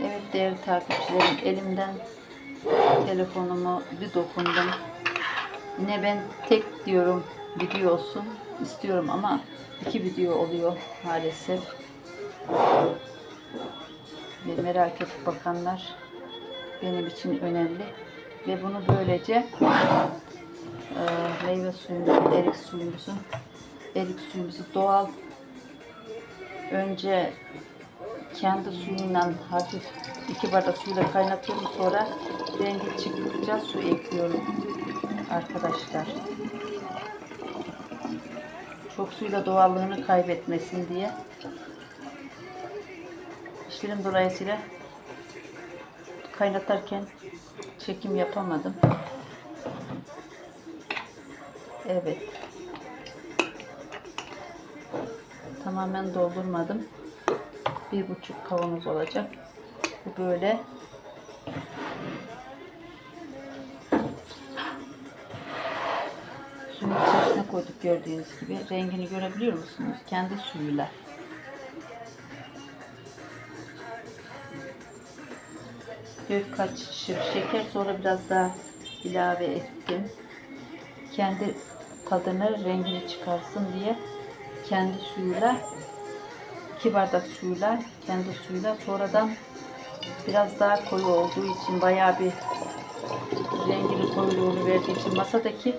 Evet değerli takipçilerim elimden telefonumu bir dokundum. Ne ben tek diyorum video olsun istiyorum ama iki video oluyor maalesef. Ve merak edip bakanlar benim için önemli. Ve bunu böylece e, meyve suyumuzu, erik suyumuzu, erik suyumuzu doğal önce kendi suyundan hafif iki bardak suyla kaynatıyorum sonra rengi çıktıkça su ekliyorum arkadaşlar. Çok suyla doğallığını kaybetmesin diye. İşlerim dolayısıyla kaynatarken çekim yapamadım. Evet. Tamamen doldurmadım. Bir buçuk kavanoz olacak. Bu böyle. Suyun içerisine koyduk gördüğünüz gibi. Rengini görebiliyor musunuz? Kendi suyuyla. Birkaç şişir şeker sonra biraz daha ilave ettim. Kendi tadını, rengini çıkarsın diye kendi suyuyla iki bardak suyla kendi suyla sonradan biraz daha koyu olduğu için bayağı bir rengini koyuluğunu verdiği için masadaki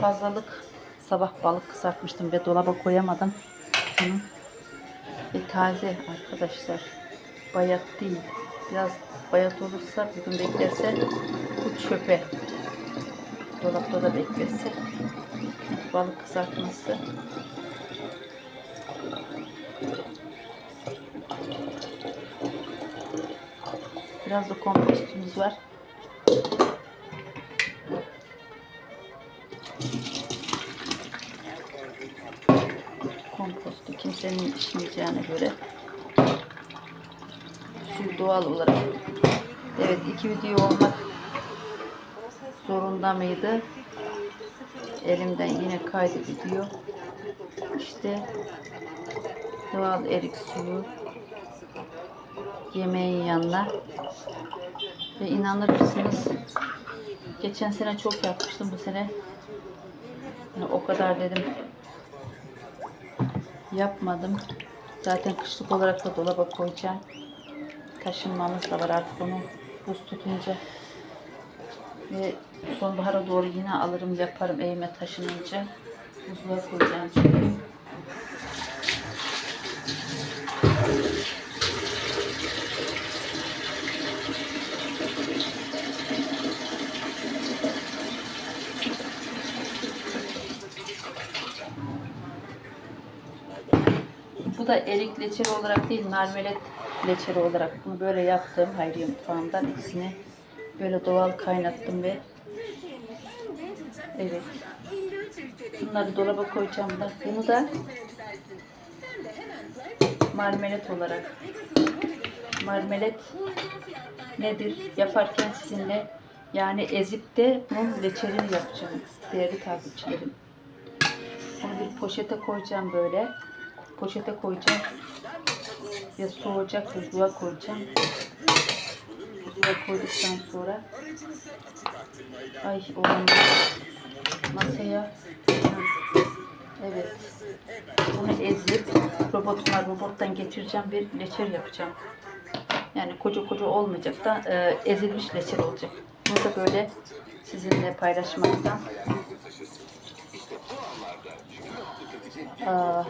fazlalık sabah balık kızartmıştım ve dolaba koyamadım. Bunu. Ve taze arkadaşlar bayat değil. Biraz bayat olursa bir gün beklerse bu çöpe dolapta da beklerse balık kızartması Biraz da kompostumuz var. Kompostu kimsenin içmeyeceğine göre suyu doğal olarak evet iki video olmak zorunda mıydı? Elimden yine kaydı gidiyor. İşte doğal erik suyu yemeğin yanına. Ve inanır mısınız? Geçen sene çok yapmıştım bu sene. Yani o kadar dedim. Yapmadım. Zaten kışlık olarak da dolaba koyacağım. Taşınmamız da var artık onu buz tutunca. Ve sonbahara doğru yine alırım yaparım evime taşınınca. Buzluğa koyacağım çünkü. Bu da erik leçeri olarak değil, marmelat leçeri olarak. Bunu böyle yaptım Hayriye mutfağımdan. İkisini böyle doğal kaynattım ve evet. Bunları dolaba koyacağım da. Bunu da marmelat olarak. Marmelat nedir? Yaparken sizinle yani ezip de bunun leçerini yapacağım değerli takipçilerim. Onu bir poşete koyacağım böyle. Poşete koyacağım. Ve soğuyacak buzluğa koyacağım. Buzluğa koyduktan sonra ay oğlum masaya evet bunu ezip robotuma robottan geçireceğim bir leçer yapacağım. Yani koca koca olmayacak da e, ezilmiş leçer olacak. Bunu da böyle sizinle paylaşmaktan Aa,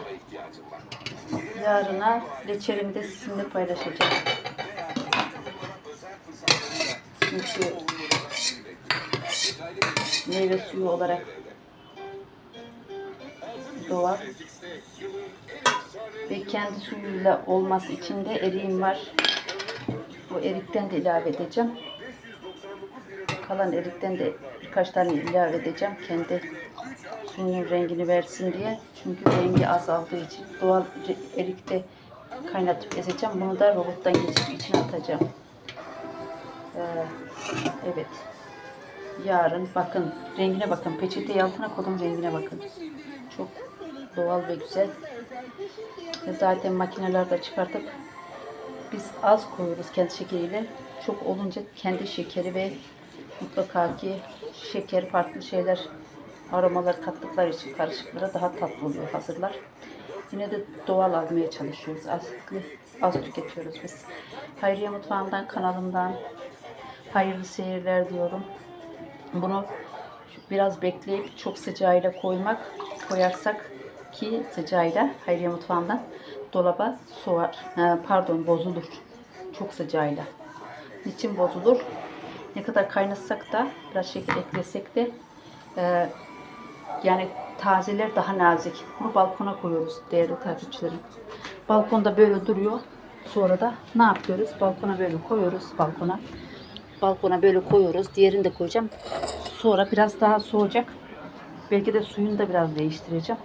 yarına reçelimi de sizinle paylaşacağım. Çünkü meyve suyu olarak doğal ve kendi suyuyla olması için de eriğim var. Bu erikten de ilave edeceğim. Kalan erikten de birkaç tane ilave edeceğim. Kendi suyunun rengini versin diye. Çünkü rengi azaldığı için doğal erikte kaynatıp ezeceğim. Bunu da robottan geçip içine atacağım. Ee, evet. Yarın bakın rengine bakın. Peçeteyi altına koydum rengine bakın. Çok doğal ve güzel. Zaten makinelerde çıkartıp biz az koyuyoruz kendi şekeriyle. Çok olunca kendi şekeri ve mutlaka ki şeker farklı şeyler aromalar kattıkları için karışıklara daha tatlı oluyor hazırlar. Yine de doğal almaya çalışıyoruz. Asitli az tüketiyoruz biz. Hayriye Mutfağı'ndan kanalımdan hayırlı seyirler diyorum. Bunu biraz bekleyip çok sıcağıyla koymak koyarsak ki sıcağıyla Hayriye Mutfağı'ndan dolaba soğar. Pardon bozulur. Çok sıcağıyla. Niçin bozulur? Ne kadar kaynatsak da biraz şeker eklesek de e, yani tazeler daha nazik. Bunu balkona koyuyoruz değerli takipçilerim. Balkonda böyle duruyor. Sonra da ne yapıyoruz? Balkona böyle koyuyoruz balkona. Balkona böyle koyuyoruz. Diğerini de koyacağım. Sonra biraz daha soğuyacak. Belki de suyunu da biraz değiştireceğim.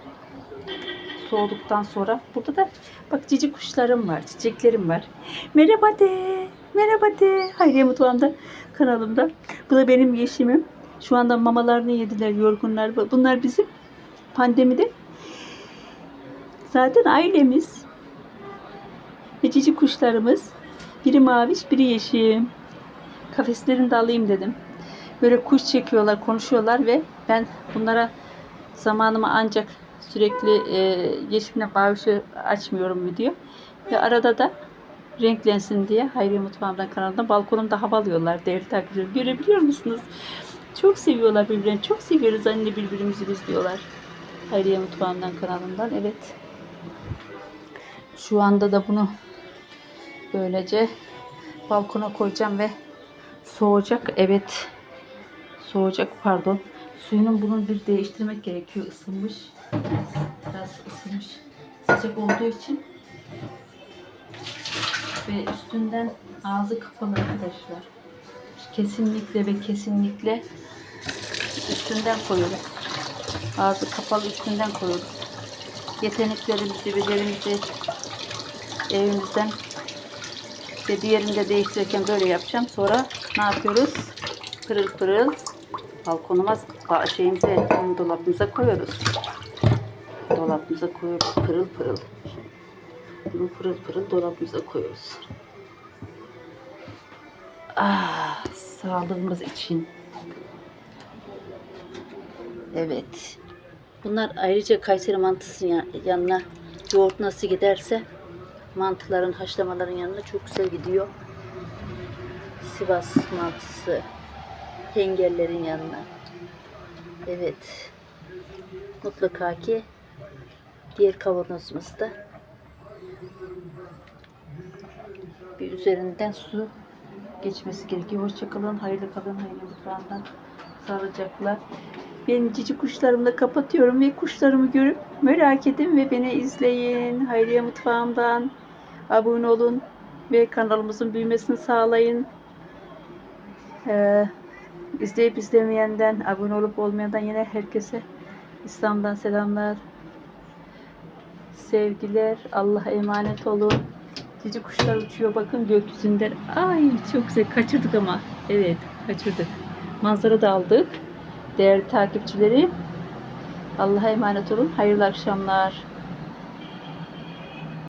Soğuduktan sonra burada da bak cici kuşlarım var, çiçeklerim var. Merhaba de, merhaba de. Hayriye Mutfağımda kanalımda. Bu da benim yeşimim. Şu anda mamalarını yediler, yorgunlar. Bunlar bizim pandemide zaten ailemiz ve cici kuşlarımız. Biri maviş, biri yeşim. Kafeslerini de alayım dedim. Böyle kuş çekiyorlar, konuşuyorlar ve ben bunlara zamanımı ancak sürekli e, yeşimle mavişi açmıyorum video. Ve arada da renklensin diye Hayriye Mutfağımdan kanalında balkonumda hava alıyorlar değerli takipçilerim. Görebiliyor musunuz? Çok seviyorlar birbirlerini. Çok seviyoruz anne birbirimizi biz diyorlar. Hayriye Mutfağımdan kanalından. Evet. Şu anda da bunu böylece balkona koyacağım ve soğuyacak. Evet. Soğuyacak pardon. Suyunun bunun bir değiştirmek gerekiyor. Isınmış. Biraz ısınmış. Sıcak olduğu için. Ve üstünden ağzı kapalı arkadaşlar. Kesinlikle ve kesinlikle üstünden koyuyoruz. Ağzı kapalı üstünden koyuyoruz. Yeteneklerimizi, becerimizi evimizden ve diğerini de değiştirirken böyle yapacağım. Sonra ne yapıyoruz? Pırıl pırıl balkonuma şeyimize, dolabımıza koyuyoruz. Dolabımıza koyuyoruz pırıl pırıl. Bunu pırıl pırıl dolabımıza koyuyoruz. Ah, sağlığımız için. Evet. Bunlar ayrıca Kayseri mantısının ya- yanına yoğurt nasıl giderse mantıların, haşlamaların yanına çok güzel gidiyor. Sivas mantısı, hengerlerin yanına. Evet. Mutlaka ki diğer kavanozumuzda da bir üzerinden su geçmesi gerekiyor. Hoşçakalın, hayırlı kalın, hayırlı mutfağından sağlıcakla. Benim cici kuşlarımı da kapatıyorum ve kuşlarımı görüp merak edin ve beni izleyin. Hayriye Mutfağımdan abone olun ve kanalımızın büyümesini sağlayın. Ee, izleyip izlemeyenden, abone olup olmayandan yine herkese İslam'dan selamlar. Sevgiler. Allah'a emanet olun. Cici kuşlar uçuyor bakın gökyüzünden. Ay çok güzel kaçırdık ama. Evet kaçırdık. Manzara da aldık. Değerli takipçilerim. Allah'a emanet olun. Hayırlı akşamlar.